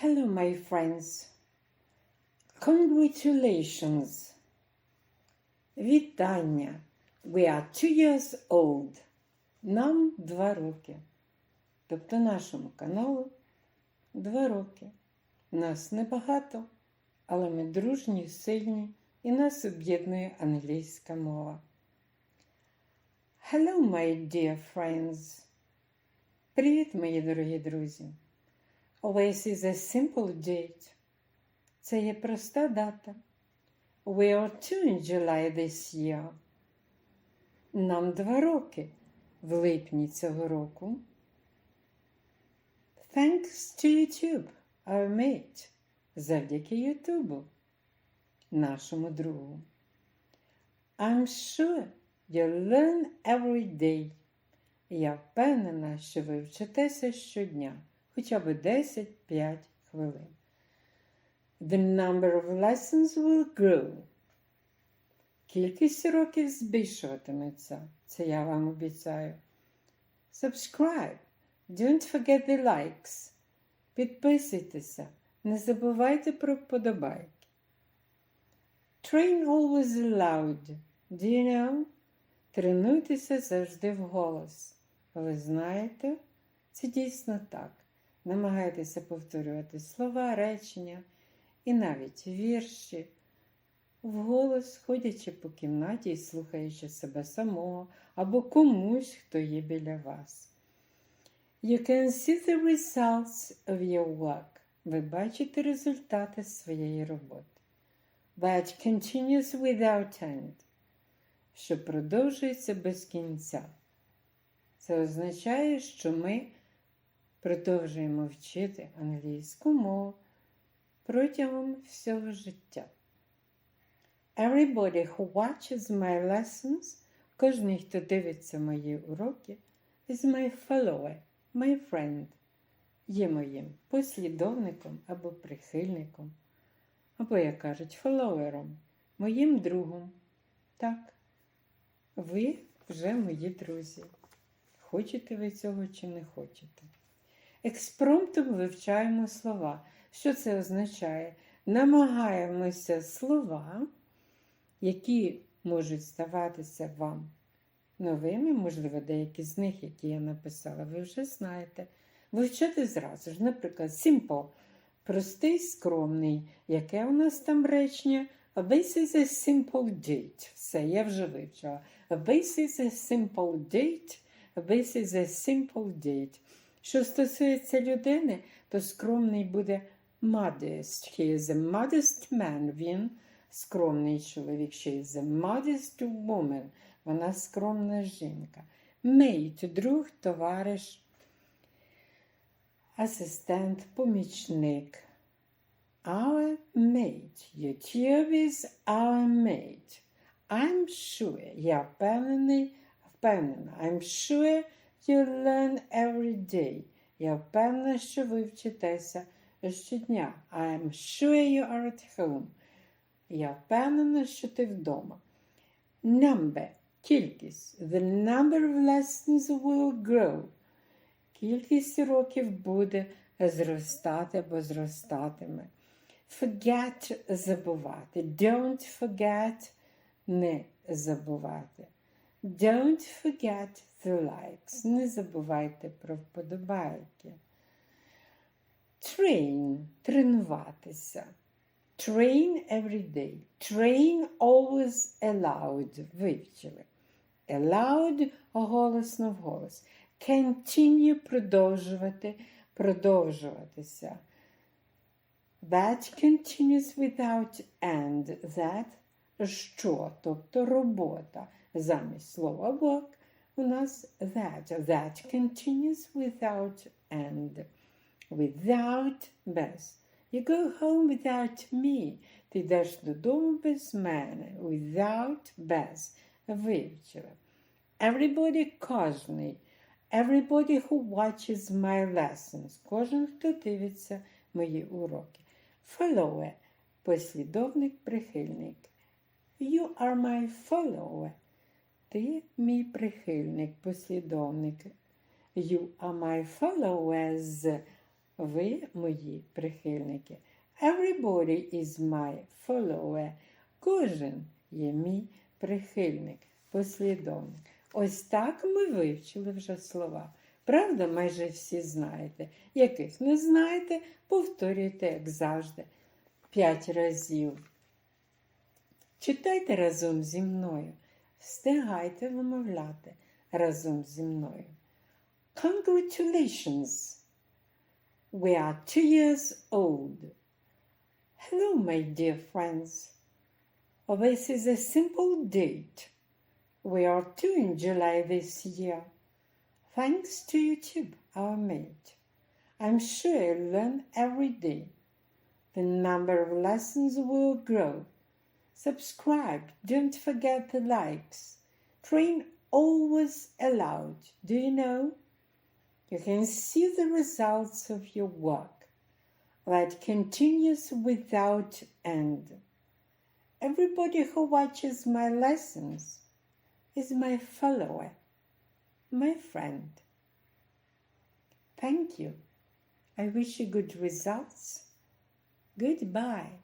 Hello, my friends. Congratulations. Вітання. We are two years old. Нам два роки. Тобто нашому каналу два роки. Нас небагато, але ми дружні, сильні і нас об'єднує англійська мова. Hello, my dear friends. Привіт, мої дорогі друзі. Always is a simple date. Це є проста дата. We are two in July this year. Нам два роки в липні цього року. Thanks to YouTube, our mate. Завдяки Ютубу, нашому другу. I'm sure you learn every day. Я впевнена, що ви вчитеся щодня, хоча б 10-5 хвилин. The number of lessons will grow. Кількість років збільшуватиметься. Це я вам обіцяю. Subscribe. Don't forget the likes. Підписуйтеся. Не забувайте про вподобайки. Train always loud. Do you know? Тренуйтеся завжди вголос. Ви знаєте, це дійсно так. Намагайтеся повторювати слова, речення і навіть вірші, вголос, ходячи по кімнаті і слухаючи себе самого або комусь, хто є біля вас. You can see the results of your work. Ви бачите результати своєї роботи. But continues without end, що продовжується без кінця. Це означає, що ми продовжуємо вчити англійську мову протягом всього життя. Everybody who watches my lessons, кожен, хто дивиться мої уроки, is my follower, my friend, є моїм послідовником або прихильником, або, як кажуть, фоловером, моїм другом. Так, ви вже мої друзі. Хочете ви цього чи не хочете? Експромтом вивчаємо слова. Що це означає? Намагаємося слова, які можуть здаватися вам новими, можливо, деякі з них, які я написала, ви вже знаєте. Вивчати зразу ж, наприклад, simple, простий, скромний. Яке у нас там речення? A base is a simple date. Все, я вже вивчила. A base is a simple date. A base is a simple date. Що стосується людини, то скромний буде modest. He is a modest man. Він скромний чоловік. She is a modest woman. Вона скромна жінка. Mate – друг, товариш, асистент, помічник. Our mate. YouTube is our mate. I'm sure. Я впевнений, впевнена. I'm sure you learn every day. Я впевнена, що ви вчитеся щодня. I'm sure you are at home. Я впевнена, що ти вдома. Number. Кількість. The number of lessons will grow. Кількість років буде зростати або зростатиме. Forget забувати. Don't forget не забувати. Don't forget the likes. Не забувайте про вподобайки. Train тренуватися. Train every day. Train always aloud. Вивчили. Aloud голосно вголос. Continue продовжувати, продовжуватися. That continues without end. That що, тобто робота. Замість слова work у нас that. That continues without end. Without без. You go home without me. Ти йдеш додому без мене. Without без. Вивчила. Everybody кожний. Everybody who watches my lessons. Кожен, хто дивиться мої уроки. Follower. Послідовник, прихильник. You are my follower. Ти мій прихильник, послідовник. You are my followers. Ви мої прихильники. Everybody is my follower. Кожен є мій прихильник, послідовник. Ось так ми вивчили вже слова. Правда, майже всі знаєте. Яких не знаєте, повторюйте, як завжди, п'ять разів. Читайте разом зі мною. Встигайте вимовляти разом зі мною. Congratulations! We are two years old. Hello, my dear friends. This is a simple date. We are two in July this year. Thanks to YouTube, our mate. I'm sure you'll learn every day. The number of lessons will grow. Subscribe, don't forget the likes. Train always allowed, do you know? You can see the results of your work that continues without end. Everybody who watches my lessons is my follower, my friend. Thank you. I wish you good results. Goodbye.